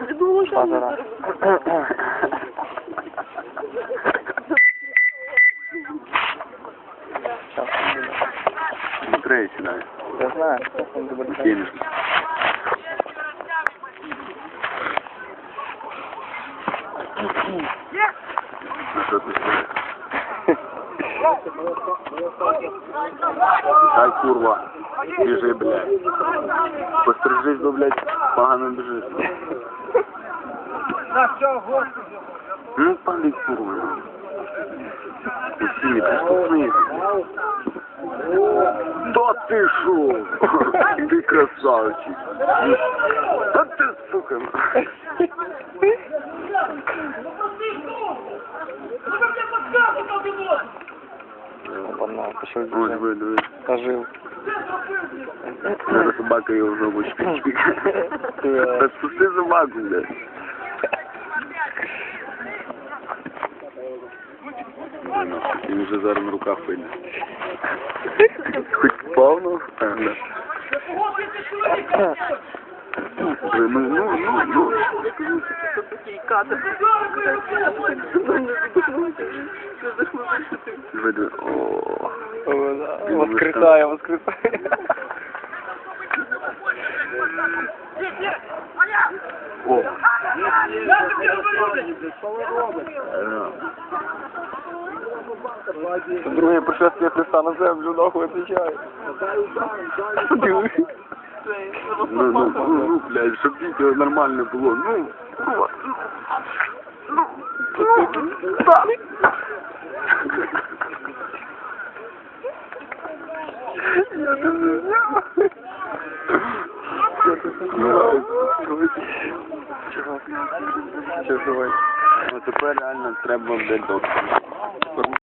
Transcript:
Я що вони Базара. зараз. Не. Я знаю. Ну що ти стоїш? Дай курва. Біжи, блядь. Пострижись, бо, блядь, погано біжиш. Ну, пали курва. Усі не. Та ти шо? Ти красавчик. Та ти, сука. Опана, пішов біжав. видно. Ожив. Зараз собака його в жопу чпік-чпік. Та спусти собаку, блядь. Ну, Він вже зараз на руках вийде. Хоч повно. Ну, ну, ну, ну. Видно. О. О. Воскресає, воскресає. О. Е, друге пришествие Христа на землю, нахуй отвечаю. Ну, ну, ну, ну, блядь, щоб відео нормально було. Ну, ну, ну, ну. Я не знаю. Ну, Чого? Чого? Ну, тепер реально треба, блядь, доктора.